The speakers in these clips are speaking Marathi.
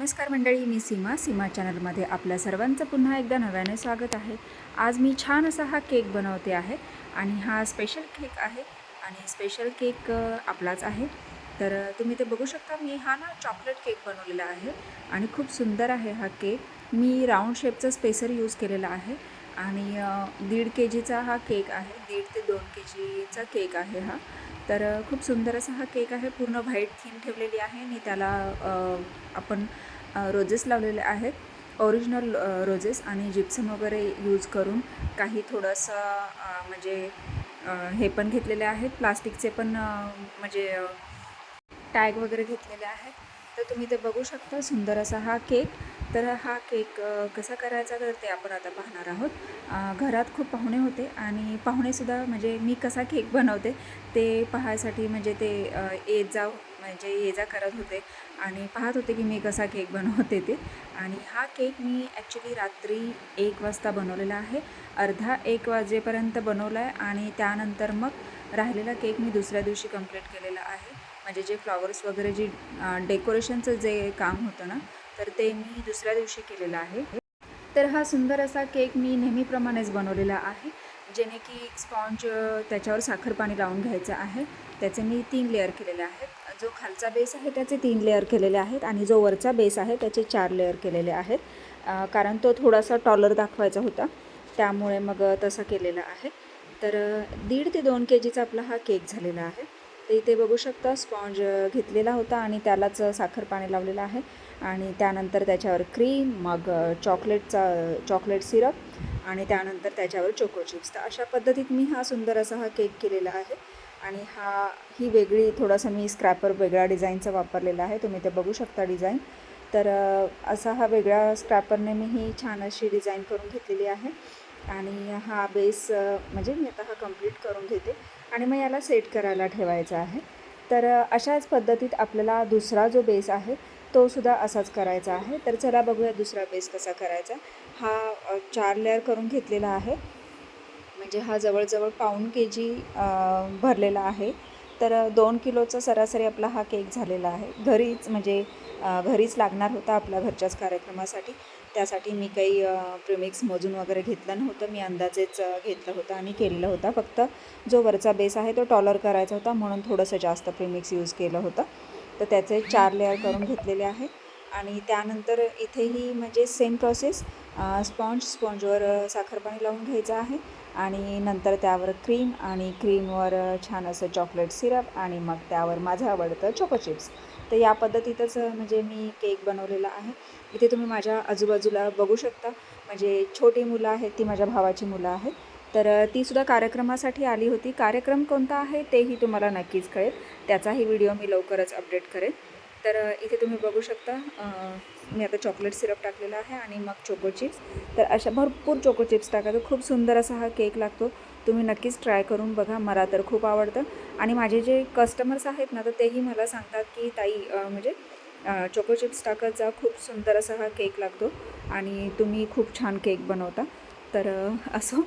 नमस्कार मंडळी मी सीमा. सीमा चॅनलमध्ये आपल्या सर्वांचं पुन्हा एकदा नव्याने स्वागत आहे. आज मी छान असा हा केक बनवते आहे आणि हा स्पेशल केक आहे आणि स्पेशल केक आपलाच आहे. तर तुम्ही ते बघू शकता मी हा ना चॉकलेट केक बनवलेला आहे आणि खूप सुंदर आहे हा केक. मी राऊंड शेपचा स्पेसर यूज केलेला आहे आणि दीड के जीचा हा केक आहे. दीड ते दोन के जीचा केक आहे हा. तर खूप सुंदर असा हा केक आहे. पूर्ण व्हाईट थीम ठेवलेली आहे आणि त्याला आपण रोजेस लावलेले आहेत. ओरिजिनल रोजेस आणि जिप्सम वगैरे यूज करून काही थोडंसं म्हणजे हे पण घेतलेले आहेत. प्लास्टिकचे पण म्हणजे टॅग वगैरे घेतलेले आहेत. तर तुम्ही ते बघू शकता. सुंदर असा हा केक तर हा केक कसा करायचा तर ते आपण आता पाहणार आहोत. घरात खूप पाहुणे होते आणि पाहुणेसुद्धा म्हणजे मी कसा केक बनवते ते पाहायसाठी म्हणजे ते येत जाऊ म्हणजे ये जा करत होते. आणि पाहत होते की मी कसा केक बनवते ते. आणि हा केक मी ॲक्च्युली रात्री एक वाजता बनवलेला आहे. अर्धा एक वाजेपर्यंत बनवला आहे आणि त्यानंतर मग राहिलेला केक मी दुसऱ्या दिवशी कंप्लीट केलेला आहे. म्हणजे जे फ्लॉवर्स वगैरे जे डेकोरेशनचं जे काम होतं ना तर ते मी दुसऱ्या दिवशी केलेलं आहे. तर हा सुंदर असा केक मी नेहमीप्रमाणेच बनवलेला आहे. जेणे की स्पॉन्ज त्याच्यावर साखर पाणी लावून घ्यायचं आहे. त्याचे मी तीन लेअर केलेले आहेत. जो खालचा बेस आहे त्याचे तीन लेअर केलेले आहेत आणि जो वरचा बेस आहे त्याचे चार लेअर केलेले आहेत. कारण तो थोडासा टॉलर दाखवायचा होता. त्यामुळे मग तसं केलेलं आहे. तर दीड ते दोन के जीचा आपला हा केक झालेला आहे. तर इथे बघू शकता स्पॉन्ज घेतलेला होता आणि त्यालाच साखर पाणी लावलेलं आहे. आणि त्यानंतर त्याच्यावर क्रीम मग चॉकलेटचा चॉकलेट सिरप आणि त्यानंतर त्याच्यावर चोको चिप्स तर अशा पद्धतीत मी हा सुंदर असा हा केक केलेला आहे. आणि हा ही वेगळी थोडासा मी स्क्रॅपर वेगळा डिझाईनचा वापरलेला आहे. तुम्ही ते बघू शकता डिझाईन तर असा हा वेगळ्या स्क्रॅपरने मी ही छान अशी डिझाईन करून घेतलेली आहे. आणि हा बेस म्हणजे मी आता हा कंप्लीट करून घेते. आणि मग याला सेट करायला ठेवायचा आहे. तर अशाच पद्धतीत आपल्याला दुसरा जो बेस आहे तो सुद्धा असाच करायचा आहे. तर चला बघूया दुसरा बेस कसा करायचा. हा चार लेअर करून घेतलेला आहे. म्हणजे हा जवळजवळ पाऊण के जी भरलेला आहे. तर दोन किलोचा सरासरी आपला हा केक झालेला आहे. घरीच म्हणजे घरीच लागणार होता आपल्या घरच्याच कार्यक्रमासाठी. त्यासाठी मी काही प्रिमिक्स मोजून वगैरे घेतलं नव्हतं. मी अंदाजेच घेतलं होतं आणि केलेलं होता. फक्त जो वरचा बेस आहे तो टॉलर करायचा होता. म्हणून थोडंसं जास्त प्रिमिक्स यूज केलं होतं. तर त्याचे चार लेअर करून घेतलेले आहे. आणि त्यानंतर इथेही म्हणजे सेम प्रोसेस स्पॉन्ज स्पॉन्जवर साखरपाणी लावून घ्यायचं आहे. आणि नंतर त्यावर क्रीम आणि क्रीमवर छान असं चॉकलेट सिरप आणि मग त्यावर माझं आवडतं चोको चिप्स तर या पद्धतीतच म्हणजे मी केक बनवलेला आहे. इथे तुम्ही माझ्या आजूबाजूला बघू शकता. म्हणजे छोटी मुलं आहेत ती माझ्या भावाची मुलं आहेत. तर तीसुद्धा कार्यक्रमासाठी आली होती. कार्यक्रम कोणता आहे तेही तुम्हाला नक्कीच कळेल. त्याचाही व्हिडिओ मी लवकरच अपडेट करेन. तर इथे तुम्ही बघू शकता मी आता चॉकलेट सिरप टाकलेला आहे आणि मग चोको चिप्स तर अशा भरपूर चोको चिप्स टाकायचं खूप सुंदर असा हा केक लागतो. तुम्ही नक्कीच ट्राय करून बघा. मला तर खूप आवडतं. आणि माझे जे कस्टमर्स आहेत ना तर तेही मला सांगतात की ताई म्हणजे चोको चिप्स टाकत जा. खूप सुंदर असा हा केक लागतो. आणि तुम्ही खूप छान केक बनवता. तर असो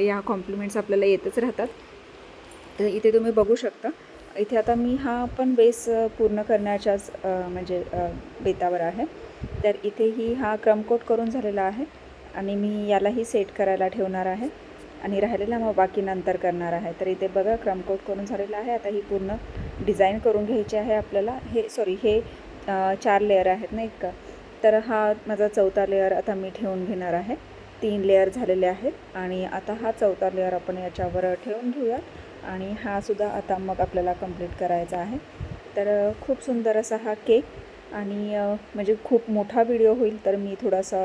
या कॉम्प्लिमेंट्स आपल्याला येतच राहतात. तर इथे तुम्ही बघू शकता. इथे आता मी हा पण बेस पूर्ण करण्याच्याच म्हणजे बेतावर आहे. तर इथेही हा क्रमकोट करून झालेला आहे आणि मी यालाही सेट करायला ठेवणार आहे आणि राहिलेला मग बाकी नंतर करणार आहे. तर इथे बघा क्रमकोट करून झालेला आहे. आता ही पूर्ण डिझाईन करून घ्यायची आहे आपल्याला. हे सॉरी हे चार लेअर आहेत नाही का तर हा माझा चौथा लेअर आता मी ठेवून घेणार आहे. तीन लेअर झालेले आहेत आणि आता हा चौथा लेअर आपण याच्यावर ठेवून घेऊया आणि हा सुद्धा आता मग आपल्याला कंप्लीट करायचा आहे. तर खूप सुंदर असा हा केक आणि म्हणजे खूप मोठा व्हिडिओ होईल तर मी थोडासा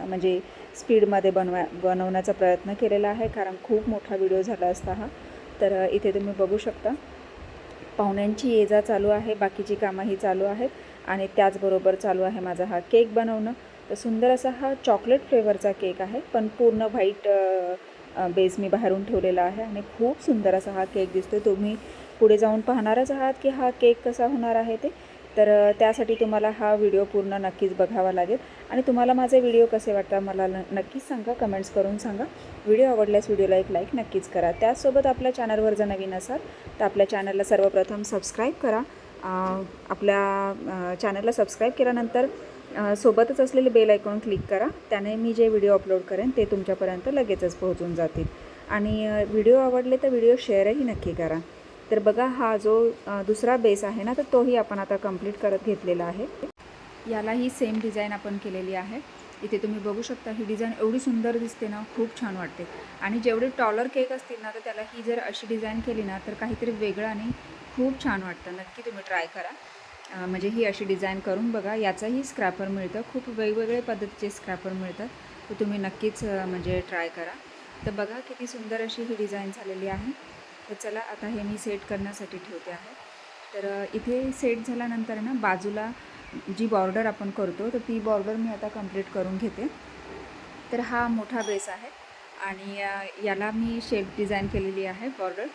म्हणजे स्पीडमध्ये बनवा बनवण्याचा प्रयत्न केलेला आहे कारण खूप मोठा व्हिडिओ झाला असता हा. तर इथे तुम्ही बघू शकता. पाहुण्यांची ये जा चालू आहे बाकीची कामंही चालू आहेत आणि त्याचबरोबर चालू आहे माझा हा केक बनवणं. तर सुंदर असा हा चॉकलेट फ्लेवरचा केक आहे पण पूर्ण व्हाईट बेस मी बाहेरून ठेवलेला आहे आणि खूप सुंदर असा हा केक दिसतो तुम्ही पुढे जाऊन पाहणारच आहात की हा केक कसा होणार आहे ते. तर त्यासाठी तुम्हाला हा व्हिडिओ पूर्ण नक्कीच बघावा लागेल. आणि तुम्हाला माझे व्हिडिओ कसे वाटतात मला न नक्कीच सांगा. कमेंट्स करून सांगा. व्हिडिओ आवडल्यास व्हिडिओला एक लाईक नक्कीच करा. त्याचसोबत आपल्या चॅनलवर जर नवीन असाल तर आपल्या चॅनलला सर्वप्रथम सबस्क्राईब करा. आपल्या चॅनलला सबस्क्राईब केल्यानंतर सोबतच असलेले बेल आयकॉन क्लिक करा. त्याने मी जे व्हिडिओ अपलोड करेन ते तुमच्यापर्यंत लगेचच पोहोचून जातील. आणि व्हिडिओ आवडले तर व्हिडिओ शेअरही नक्की करा. तर बघा हा जो दुसरा बेस आहे ना तर तोही आपण आता कंप्लीट करत घेतलेला आहे. यालाही सेम डिझाईन आपण केलेली आहे. इथे तुम्ही बघू शकता ही डिझाईन एवढी सुंदर दिसते ना खूप छान वाटते. आणि जेवढे टॉलर केक असतील ना तर त्याला ही जर अशी डिझाईन केली ना तर काहीतरी वेगळं आणि खूप छान वाटतं. नक्की तुम्ही ट्राय करा. म्हणजे ही अशी डिझाईन करून बघा याचाही स्क्रॅपर मिळतं. खूप वेगवेगळे पद्धतीचे स्क्रॅपर मिळतात. तर तुम्ही नक्कीच म्हणजे ट्राय करा. तर बघा किती सुंदर अशी ही डिझाईन झालेली आहे. तर चला आता हे मी सेट करण्यासाठी ठेवते आहे. तर इथे सेट झाल्यानंतर ना बाजूला जी बॉर्डर आपण करतो तर ती बॉर्डर मी आता कंप्लीट करून घेते. तर हा मोठा बेस आहे आणि याला मी शेप डिझाईन केलेली आहे बॉर्डर.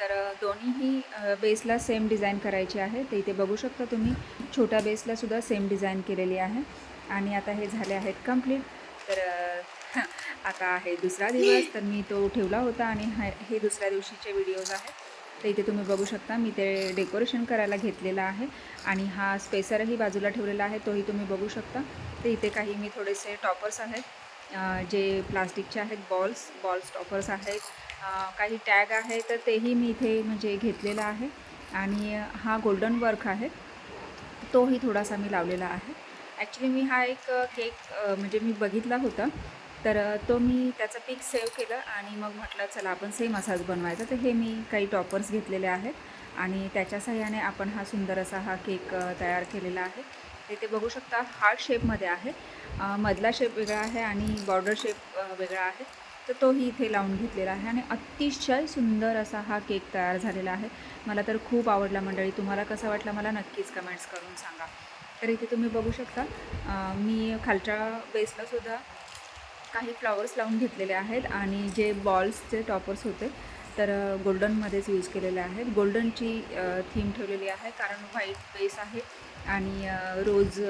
तर दोन्हीही बेसला सेम डिझाईन करायची आहे. तर इथे बघू शकता तुम्ही छोट्या बेसला सुद्धा सेम डिझाईन केलेली आहे. आणि आता हे झाले आहेत कंप्लीट. तर आता आहे दुसरा दिवस तर मी तो ठेवला होता आणि हे दुसऱ्या दिवशीचे व्हिडिओज आहेत. तर इथे तुम्ही बघू शकता मी ते डेकोरेशन करायला घेतलेलं आहे आणि हा स्पेसरही बाजूला ठेवलेला आहे तोही तुम्ही बघू शकता. तर इथे काही मी थोडेसे टॉपर्स आहेत जे प्लास्टिकचे आहेत बॉल्स बॉल्स टॉपर्स आहेत. काही टॅग आहे तर तेही मी इथे म्हणजे घेतलेला आहे. आणि हा गोल्डन वर्क आहे तोही थोडासा मी लावलेला आहे. ॲक्च्युली मी हा एक केक म्हणजे मी बघितला होता. तर तो मी त्याचं पीक सेव्ह केलं आणि मग म्हटलं चला आपण सेम असाच बनवायचा. तर हे मी काही टॉपर्स घेतलेले आहेत आणि त्याच्या सहाय्याने आपण हा सुंदर असा हा केक तयार केलेला आहे. इथे बघू शकता हार्ट शेपमध्ये आहे. मधला शेप वेगळा आहे आणि बॉर्डर शेप वेगळा आहे. तर तोही इथे लावून घेतलेला आहे आणि अतिशय सुंदर असा हा केक तयार झालेला आहे. मला तर खूप आवडला मंडळी. तुम्हाला कसा वाटला मला नक्कीच कमेंट्स करून सांगा. तर इथे तुम्ही बघू शकता मी खालच्या बेसला सुद्धा काही फ्लॉवर्स लावून घेतलेले आहेत आणि जे बॉल्सचे टॉपर्स होते तर गोल्डनमध्येच यूज केलेले आहेत. गोल्डनची थीम ठेवलेली आहे कारण व्हाईट बेस आहे आणि रोज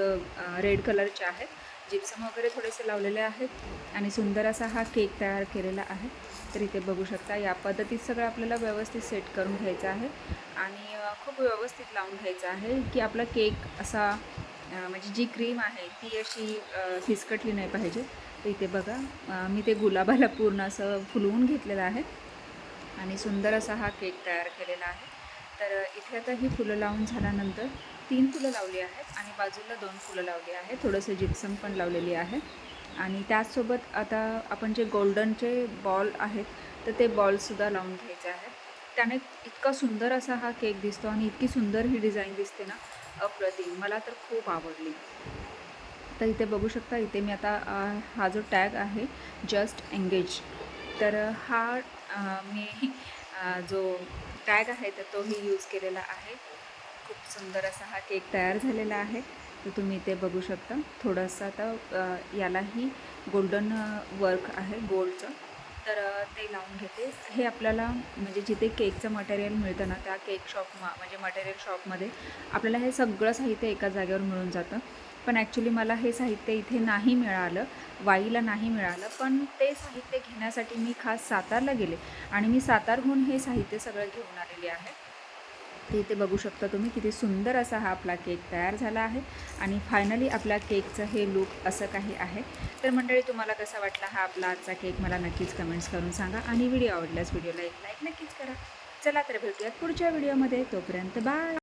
रेड कलरचे आहेत. जिप्सम वगैरे थोडेसे लावलेले आहेत आणि सुंदर असा हा केक तयार केलेला आहे. तर इथे बघू शकता या पद्धतीत सगळं आपल्याला व्यवस्थित सेट करून घ्यायचं आहे आणि खूप व्यवस्थित लावून घ्यायचं आहे की आपला केक असा म्हणजे जी क्रीम आहे ती अशी फिसकटली नाही पाहिजे. इथे बघा मी ते गुलाबाला पूर्ण असं फुलवून घेतलेलं आहे. आणि सुंदर असा हा केक तयार केलेला आहे. तर इथे आता ही फुलं लावून झाल्यानंतर तीन फुलं लावली आहेत आणि बाजूला दोन फुलं लावली आहेत. थोडंसं जिप्सम पण लावलेली आहे. आणि त्याचसोबत आता आपण जे गोल्डनचे बॉल आहेत तर ते बॉलसुद्धा लावून घ्यायचे आहेत. त्याने इतका सुंदर असा हा केक दिसतो आणि इतकी सुंदर ही डिझाईन दिसते ना अप्रतिम. मला तर खूप आवडली. तर इथे बघू शकता इथे मी आता हा जो टॅग आहे जस्ट एंगेज तर हा मी जो टॅग आहे तर तोही यूज केलेला आहे. खूप सुंदर असा हा केक तयार झालेला आहे. तर तुम्ही इथे बघू शकता थोडंसं आता यालाही गोल्डन वर्क आहे गोल्डचं तर ते लावून घेते. हे आपल्याला म्हणजे जिथे केकचं मटेरियल मिळतं ना त्या केक शॉप म्हणजे मटेरियल शॉपमध्ये आपल्याला हे सगळं साहित्य एका जागेवर मिळून जातं. पण ॲक्च्युली मला हे साहित्य इथे नाही मिळालं वाईला नाही मिळालं. पण ते साहित्य घेण्यासाठी मी खास सातारला गेले आणि मी सातारहून हे साहित्य सगळं घेऊन आलेले आहे. ते इथे बघू शकता तुम्ही किती सुंदर असा हा आपला केक तयार झाला आहे. आणि फायनली आपल्या केकचं हे लुक असं काही आहे. तर मंडळी तुम्हाला कसा वाटला हा आपला आजचा केक? मला नक्कीच कमेंट्स करून सांगा आणि व्हिडिओ आवडल्यास व्हिडिओला एक लाईक नक्कीच करा. चला तर भेटूयात पुढच्या व्हिडिओमध्ये तोपर्यंत बाय